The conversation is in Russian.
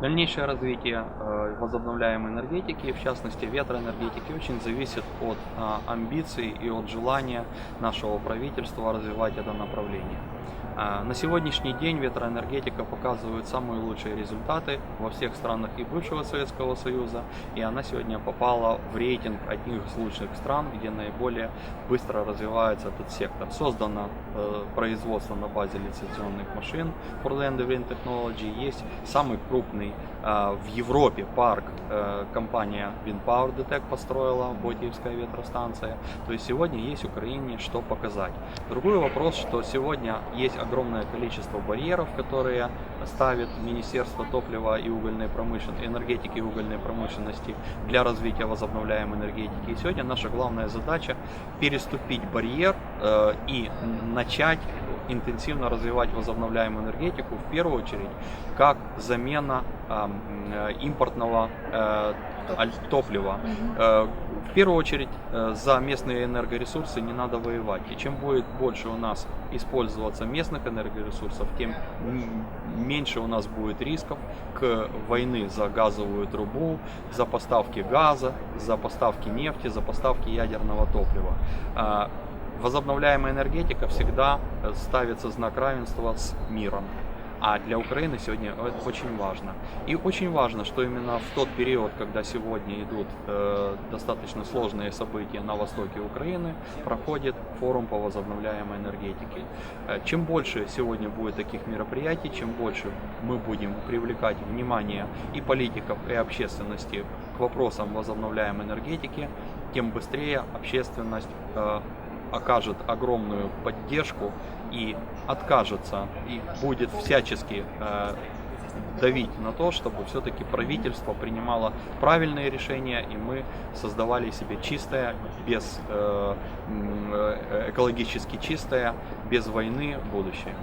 Дальнейшее развитие э, возобновляемой энергетики, в частности ветроэнергетики, очень зависит от а, амбиций и от желания нашего правительства развивать это направление. А, На сегодняшний день ветроэнергетика показывает самые лучшие результаты во всех странах и бывшего Советского Союза, и она сегодня попала в рейтинг одних из лучших стран, где наиболее быстро развивается этот сектор. Создано э, производство на базе лицензионных машин for Land Wind Technology, есть самый крупный э, в Европе парк, э, компания WindPower Detec построила, Ботиевская ветростанция, то есть сегодня есть Украине что показать. Другой вопрос, что сегодня есть огромное количество барьеров, которые ставит Министерство топлива и угольной промышленности, энергетики и угольной промышленности для развития возобновляемой энергетики. И сегодня наша главная задача переступить барьер э, и начать интенсивно развивать возобновляемую энергетику в первую очередь как замена ам, э, импортного э, топлива. Э, В первую очередь э, за местные энергоресурсы не надо воевать. И чем будет больше у нас использоваться местных энергоресурсов, тем меньше у нас будет рисков к войны за газовую трубу, за поставки газа, за поставки нефти, за поставки ядерного топлива. Возобновляемая энергетика всегда э, ставится знак равенства с миром. А для Украины сегодня это очень важно. И очень важно, что именно в тот период, когда сегодня идут э, достаточно сложные события на востоке Украины, проходит форум по возобновляемой энергетике. Э, чем больше сегодня будет таких мероприятий, чем больше мы будем привлекать внимание и политиков, и общественности к вопросам возобновляемой энергетики, тем быстрее общественность э, окажет огромную поддержку и откажется и будет всячески э, давить на то, чтобы все-таки правительство принимало правильные решения и мы создавали себе чистое, без э, э, экологически чистое, без войны будущее.